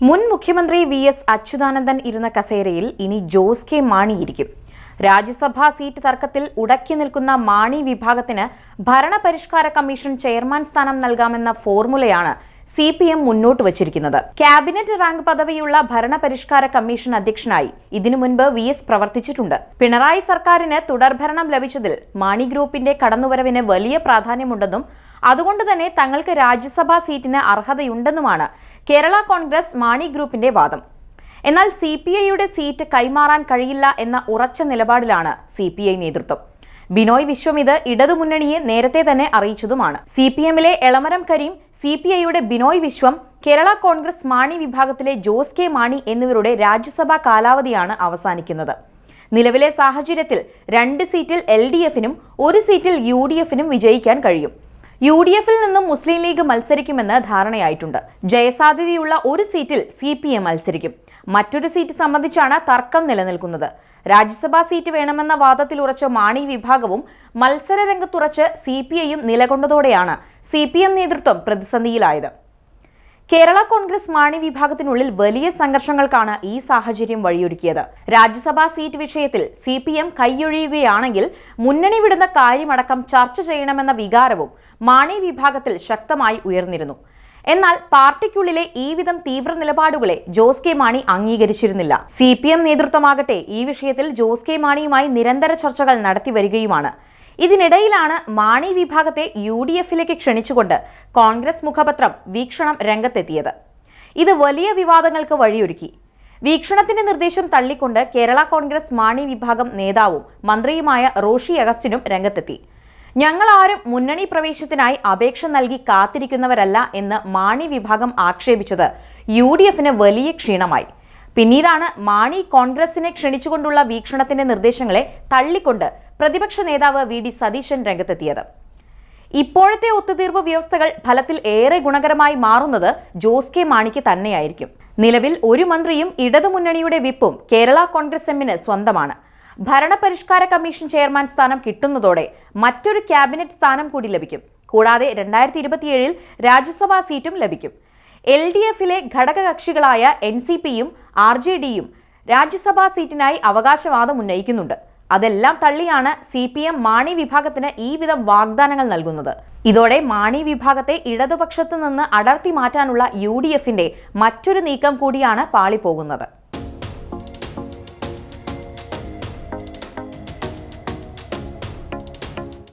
മുൻ മുഖ്യമന്ത്രി V S Achuthanandan ഇരുന്ന കസേരയിൽ ഇനി ജോസ് കെ മാണിയിരിക്കും രാജ്യസഭാ സീറ്റ് തർക്കത്തിൽ ഉടക്കി നിൽക്കുന്ന മാണി വിഭാഗത്തിന് ഭരണപരിഷ്കാര കമ്മീഷൻ ചെയർമാൻ സ്ഥാനം നൽകാമെന്ന ഫോർമുലയാണ് സി പി എം മുന്നോട്ട് വച്ചിരിക്കുന്നത്. ക്യാബിനറ്റ് റാങ്ക് പദവിയുള്ള ഭരണപരിഷ്കാര കമ്മീഷൻ അധ്യക്ഷനായി ഇതിനു മുൻപ് വി എസ് പ്രവർത്തിച്ചിട്ടുണ്ട്. പിണറായി സർക്കാരിന് തുടർഭരണം ലഭിച്ചതിൽ മാണി ഗ്രൂപ്പിന്റെ കടന്നുവരവിന് വലിയ പ്രാധാന്യമുണ്ടെന്നും അതുകൊണ്ട് തന്നെ തങ്ങൾക്ക് രാജ്യസഭാ സീറ്റിന് അർഹതയുണ്ടെന്നുമാണ് കേരള കോൺഗ്രസ് മാണി ഗ്രൂപ്പിന്റെ വാദം. എന്നാൽ സി പി ഐയുടെ സീറ്റ് കൈമാറാൻ കഴിയില്ല എന്ന ഉറച്ച നിലപാടിലാണ് സി പി ഐ നേതൃത്വം. ബിനോയ് വിശ്വം ഇത് ഇടതുമുന്നണിയെ നേരത്തെ തന്നെ അറിയിച്ചതുമാണ്. സി പി എമ്മിലെ എളമരം കരീം സി പി ഐയുടെ ബിനോയ് വിശ്വം കേരള കോൺഗ്രസ് മാണി വിഭാഗത്തിലെ ജോസ് കെ മാണി എന്നിവരുടെ രാജ്യസഭാ കാലാവധിയാണ് അവസാനിക്കുന്നത്. നിലവിലെ സാഹചര്യത്തിൽ രണ്ട് സീറ്റിൽ എൽ ഡി എഫിനും ഒരു സീറ്റിൽ യു ഡി എഫിനും വിജയിക്കാൻ കഴിയും. യു ഡി എഫിൽ നിന്നും മുസ്ലിം ലീഗ് മത്സരിക്കുമെന്ന് ധാരണയായിട്ടുണ്ട്. ജയസാധ്യതയുള്ള ഒരു സീറ്റിൽ സി പി എം മത്സരിക്കും. മറ്റൊരു സീറ്റ് സംബന്ധിച്ചാണ് തർക്കം നിലനിൽക്കുന്നത്. രാജ്യസഭാ സീറ്റ് വേണമെന്ന വാദത്തിൽ ഉറച്ച മാണി വിഭാഗവും മത്സര രംഗത്തുറച്ച് സി പി ഐയും നിലകൊണ്ടതോടെയാണ് സി പി എം നേതൃത്വം പ്രതിസന്ധിയിലായത്. കേരള കോൺഗ്രസ് മാണി വിഭാഗത്തിനുള്ളിൽ വലിയ സംഘർഷങ്ങൾക്കാണ് ഈ സാഹചര്യം വഴിയൊരുക്കിയത്. രാജ്യസഭാ സീറ്റ് വിഷയത്തിൽ സി പി എം കൈയൊഴിയുകയാണെങ്കിൽ മുന്നണി വിടുന്ന കാര്യമടക്കം ചർച്ച ചെയ്യണമെന്ന വികാരവും മാണി വിഭാഗത്തിൽ ശക്തമായി ഉയർന്നിരുന്നു. എന്നാൽ പാർട്ടിക്കുള്ളിലെ ഈ വിധം തീവ്ര നിലപാടുകളെ ജോസ് കെ മാണി അംഗീകരിച്ചിരുന്നില്ല. സി പി എം നേതൃത്വമാകട്ടെ ഈ വിഷയത്തിൽ ജോസ് കെ മാണിയുമായി നിരന്തര ചർച്ചകൾ നടത്തി വരികയുമാണ്. ഇതിനിടയിലാണ് മാണി വിഭാഗത്തെ യു ഡി എഫിലേക്ക് ക്ഷണിച്ചുകൊണ്ട് കോൺഗ്രസ് മുഖപത്രം വീക്ഷണം രംഗത്തെത്തിയത്. ഇത് വലിയ വിവാദങ്ങൾക്ക് വഴിയൊരുക്കി. വീക്ഷണത്തിന്റെ നിർദ്ദേശം തള്ളിക്കൊണ്ട് കേരള കോൺഗ്രസ് മാണി വിഭാഗം നേതാവും മന്ത്രിയുമായ റോഷി അഗസ്റ്റിനും രംഗത്തെത്തി. ഞങ്ങൾ ആരും മുന്നണി പ്രവേശത്തിനായി അപേക്ഷ നൽകി കാത്തിരിക്കുന്നവരല്ല എന്ന് മാണി വിഭാഗം ആക്ഷേപിച്ചത് യു ഡി എഫിന് വലിയ ക്ഷീണമായി. പിന്നീടാണ് മാണി കോൺഗ്രസിനെ ക്ഷണിച്ചുകൊണ്ടുള്ള വീക്ഷണത്തിന്റെ നിർദ്ദേശങ്ങളെ തള്ളിക്കൊണ്ട് പ്രതിപക്ഷ നേതാവ് വി ഡി സതീശൻ രംഗത്തെത്തിയത്. ഇപ്പോഴത്തെ ഒത്തുതീർപ്പ് വ്യവസ്ഥകൾ ഫലത്തിൽ ഏറെ ഗുണകരമായി മാറുന്നത് ജോസ് കെ മാണിക്ക് തന്നെയായിരിക്കും. നിലവിൽ ഒരു മന്ത്രിയും ഇടതുമുന്നണിയുടെ വിപ്പും കേരള കോൺഗ്രസ് എമ്മിന് സ്വന്തമാണ്. ഭരണപരിഷ്കാര കമ്മീഷൻ ചെയർമാൻ സ്ഥാനം കിട്ടുന്നതോടെ മറ്റൊരു ക്യാബിനറ്റ് സ്ഥാനം കൂടി ലഭിക്കും. കൂടാതെ രണ്ടായിരത്തി ഇരുപത്തിയേഴിൽ രാജ്യസഭാ സീറ്റും ലഭിക്കും. എൽ ഡി എഫിലെ ഘടകകക്ഷികളായ എൻ സി പിയും ആർ ജെ ഡിയും രാജ്യസഭാ സീറ്റിനായി അവകാശവാദം ഉന്നയിക്കുന്നുണ്ട്. അതെല്ലാം തള്ളിയാണ് സി പി എം മാണി വിഭാഗത്തിന് ഈ വിധം വാഗ്ദാനങ്ങൾ നൽകുന്നത്. ഇതോടെ മാണി വിഭാഗത്തെ ഇടതുപക്ഷത്തു നിന്ന് അടർത്തി മാറ്റാനുള്ള യു ഡി എഫിന്റെ മറ്റൊരു നീക്കം കൂടിയാണ് പാളിപ്പോകുന്നത്.